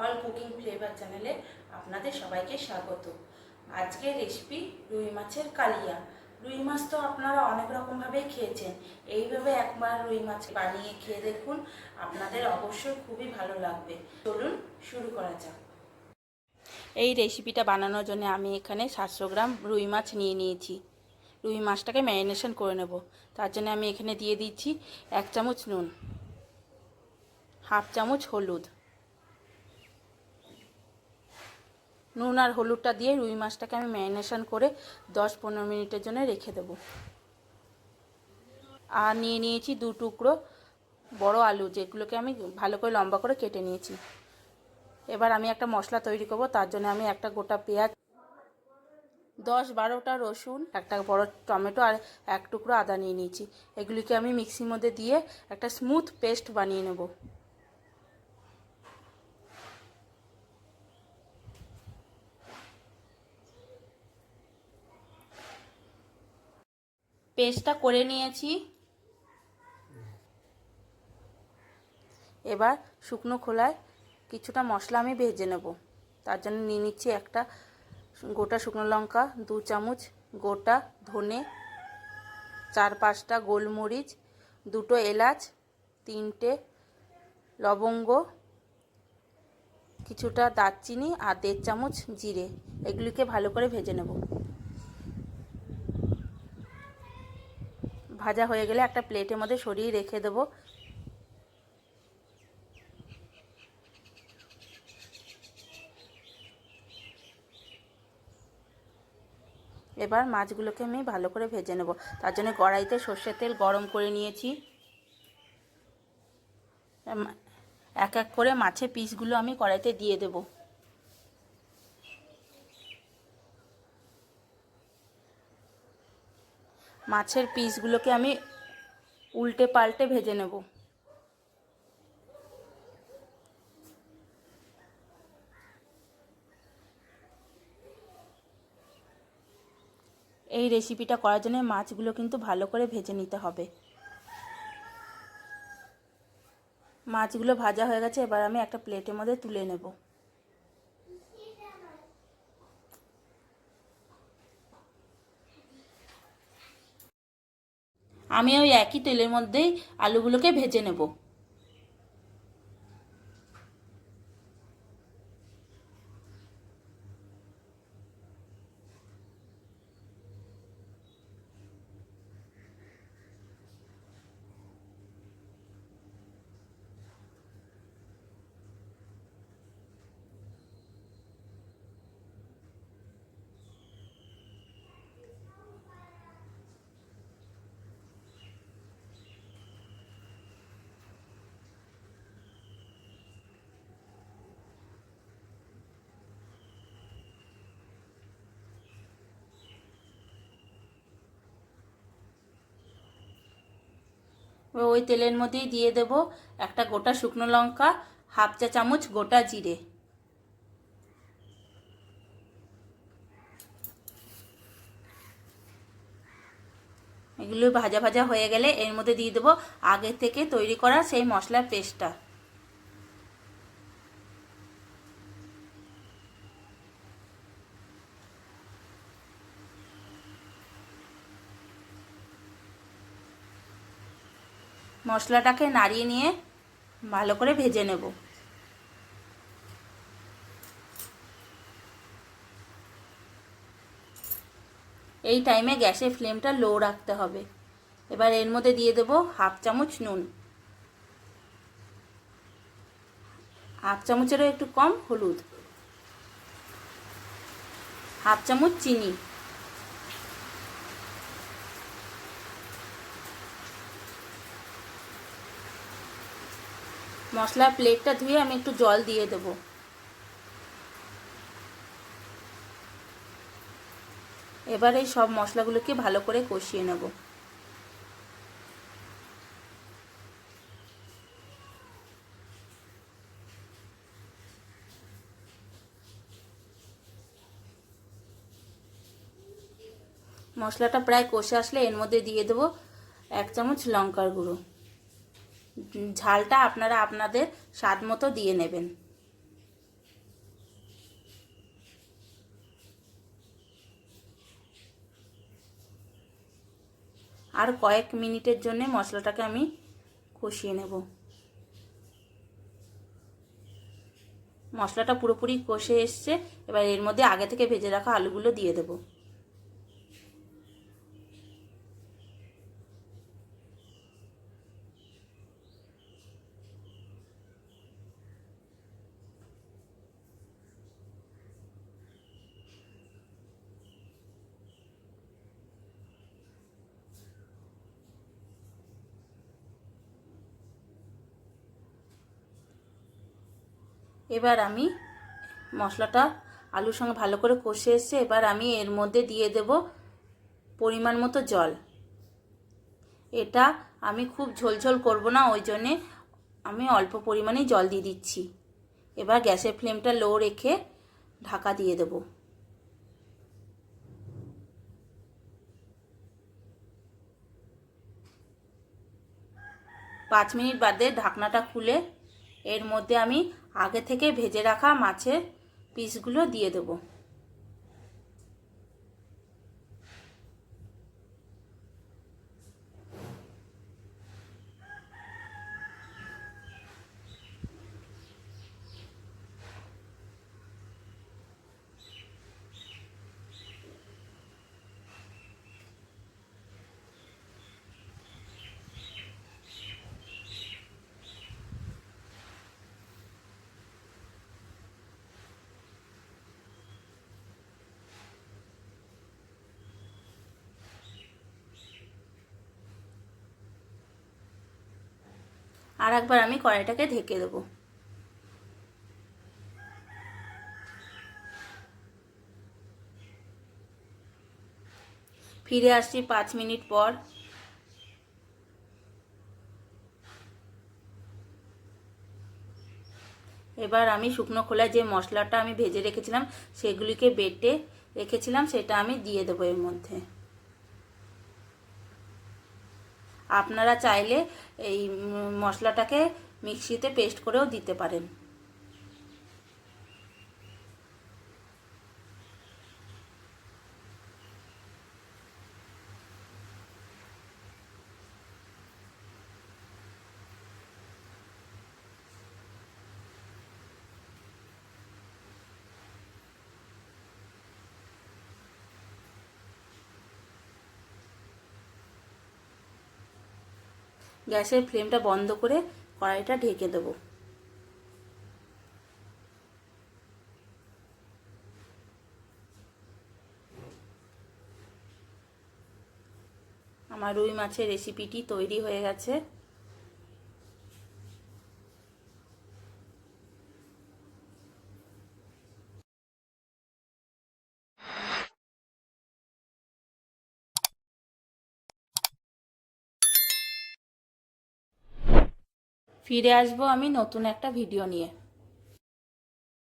All cooking flavour চ্যানেলে আপনাদের সবাইকে স্বাগত। আজকের রেসিপি রুই মাছের কালিয়া। রুই মাছ তো আপনারা অনেক রকমভাবেই খেয়েছেন। এইভাবে একবার রুই মাছ বানিয়ে খেয়ে দেখুন, আপনাদের অবশ্যই খুবই ভালো লাগবে। চলুন শুরু করা যাক। এই রেসিপিটা বানানোর জন্য আমি এখানে সাতশো গ্রাম রুই মাছ নিয়ে নিয়েছি। রুই মাছটাকে ম্যারিনেশন করে নেব। তার জন্য আমি এখানে দিয়ে দিচ্ছি এক চামচ নুন, হাফ চামচ হলুদ নুন আর হলুদটা দিয়ে রুই মাছটাকে আমি ম্যারিনেশন করে দশ পনেরো মিনিটের জন্য রেখে দেবো। আর নিয়ে নিয়েছি দু টুকরো বড় আলু, যেগুলোকে আমি ভালো করে লম্বা করে কেটে নিয়েছি। এবার আমি একটা মশলা তৈরি করব, তার জন্য আমি একটা গোটা পেঁয়াজ, দশ বারোটা রসুন, একটা বড় টমেটো আর এক টুকরো আদা নিয়ে নিয়েছি। এগুলিকে আমি মিক্সির মধ্যে দিয়ে একটা স্মুথ পেস্ট বানিয়ে নেব। পেস্টটা করে নিয়েছি। এবার শুকনো খোলায় কিছুটা মশলা আমি ভেজে নেব। তার জন্য নিয়ে নিচ্ছি একটা গোটা শুকনো লঙ্কা, দু চামচ গোটা ধনে, চার পাঁচটা গোলমরিচ, দুটো এলাচ, তিনটে লবঙ্গ, কিছুটা দারচিনি আর দেড় চামচ জিরে। এগুলিকে ভালো করে ভেজে নেব। ভাজা হয়ে গেলে একটা প্লেটের মধ্যে সরিয়ে রেখে দেবো। এবার মাছগুলোকে আমি ভালো করে ভেজে নেব। তার জন্য কড়াইতে সর্ষের তেল গরম করে নিয়েছি। এক এক করে মাছের পিসগুলো আমি কড়াইতে দিয়ে দেব। মাছের পিসগুলোকে আমি উল্টে পাল্টে ভেজে নেব। এই রেসিপিটা করার জন্য মাছগুলো কিন্তু ভালো করে ভেজে নিতে হবে। মাছগুলো ভাজা হয়ে গেছে, এবার আমি একটা প্লেটের মধ্যে তুলে নেব। আমি ওই একই তেলের মধ্যেই আলুগুলোকে ভেজে নেব। ওই তেলের মধ্যেই দিয়ে দেব একটা গোটা শুকনো লঙ্কা, হাফ চা চামচ গোটা জিরে। এগুলো ভাজা ভাজা হয়ে গেলে এর মধ্যে দিয়ে দেবো আগে থেকে তৈরি করা সেই মশলার পেস্টটা। মশলাটাকে নাড়িয়ে নিয়ে ভালো করে ভেজে নেব। এই টাইমে গ্যাসের ফ্লেমটা লো রাখতে হবে। এবার এর মধ্যে দিয়ে দেব হাফ চামচ নুন। হাফ চামচেরও একটু কম হলুদ। হাফ চামচ চিনি। মশলার প্লেটটা ধুয়ে আমি একটু জল দিয়ে দেবো। এবার এই সব মশলাগুলোকে ভালো করে কষিয়ে নেব। মশলাটা প্রায় কষে আসলে এর মধ্যে দিয়ে দেবো এক চামচ লঙ্কার গুঁড়ো। ঝালটা আপনারা আপনাদের স্বাদ মতো দিয়ে নেবেন। আর কয়েক মিনিটের জন্য মশলাটাকে আমি কষিয়ে নেব। মশলাটা পুরোপুরি কষে এসছে, এবার এর মধ্যে আগে থেকে ভেজে রাখা আলুগুলো দিয়ে দেবো। এবার আমি মশলাটা আলুর সঙ্গে ভালো করে কষে এসছে এবার আমি এর মধ্যে দিয়ে দেব পরিমাণ মতো জল। এটা আমি খুব ঝোলঝোল করব না, ওই জন্যে আমি অল্প পরিমাণেই জল দিয়ে দিচ্ছি। এবার গ্যাসের ফ্লেমটা লো রেখে ঢাকা দিয়ে দেব। পাঁচ মিনিট বাদে ঢাকনাটা খুলে এর মধ্যে আমি আগে থেকে ভেজে রাখা মাছের পিসগুলো দিয়ে দেবো। আর একবার আমি কড়াইটাকে ঢেকে দেবো। ফিরে আসছি পাঁচ মিনিট পর। এবার আমি শুকনো খোলায় যে মশলাটা আমি ভেজে রেখেছিলাম, সেগুলিকে বেটে রেখেছিলাম, সেটা আমি দিয়ে দেবো এর মধ্যে। আপনারা চাইলে এই মশলাটাকে মিক্সিতে পেস্ট করেও দিতে পারেন। গ্যাসের ফ্লেমটা বন্ধ করে কড়াইটা ঢেকে দেবো। আমার রুই মাছের রেসিপিটি তৈরি হয়ে গেছে। ফিরে আসব আমি নতুন একটা ভিডিও নিয়ে।